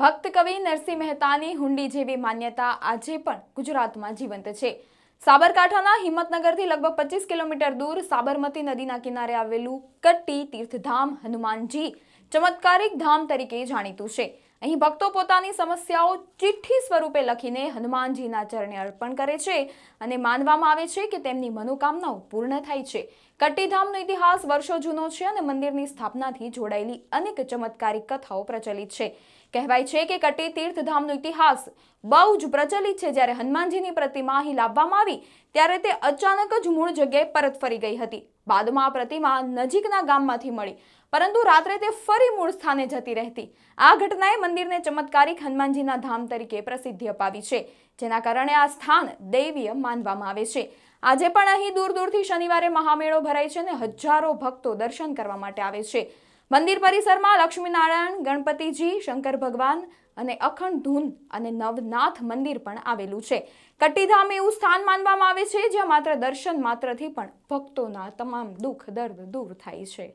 ભક્ત કવિ નરસિંહ મહેતાની હુંડી જેવી માન્યતા આજે પણ ગુજરાતમાં જીવંત છે. સાબરકાંઠાના હિંમતનગરથી લગભગ પચીસ કિલોમીટર દૂર સાબરમતી નદીના કિનારે આવેલું કટ્ટી તીર્થધામ હનુમાનજી ચમત્કારિક ધામ તરીકે જાણીતું છે. અહીં ભક્તો પોતાની સમસ્યાઓ ચિઠ્ઠી સ્વરૂપે લખીને હનુમાનજીના ચરણે અર્પણ કરે છે અને માનવામાં આવે છે કે તેમની મનોકામનાઓ પૂર્ણ થાય છે. કટ્ટીધામનો ઇતિહાસ વર્ષો જૂનો છે અને મંદિરની સ્થાપનાથી જોડાયેલી અનેક ચમત્કારિક કથાઓ પ્રચલિત છે. કહેવાય છે કે કટ્ટી તીર્થધામનો ઇતિહાસ બહુ જ પ્રચલિત છે. જ્યારે હનુમાનજીની પ્રતિમા અહીં લાવવામાં આવી, ત્યારે તે અચાનક જ મૂળ જગ્યાએ પરત ફરી ગઈ હતી. બાદમાં આ પ્રતિમા નજીકના ગામમાંથી મળી. પરંતુ રાત્રે તે ફરી મૂળ સ્થાને જતી રહેતી. આ ઘટનાએ મંદિરને ચમત્કારિક હનુમાનજીના ધામ તરીકે પ્રસિદ્ધિ અપાવી છે, જેના કારણે આ સ્થાન દૈવીય માનવામાં આવે છે. આજે પણ અહીં દૂર દૂરથી શનિવારે મહામેળો ભરાય છે અને હજારો ભક્તો દર્શન કરવા માટે આવે છે. મંદિર પરિસરમાં લક્ષ્મીનારાયણ, ગણપતિજી, શંકર ભગવાન અને અખંડ ધૂન અને નવનાથ મંદિર પણ આવેલું છે. કટ્ટીધામ એવું સ્થાન માનવામાં આવે છે જ્યાં માત્ર દર્શન માત્રથી પણ ભક્તોના તમામ દુઃખ, દર્દ દૂર થાય છે.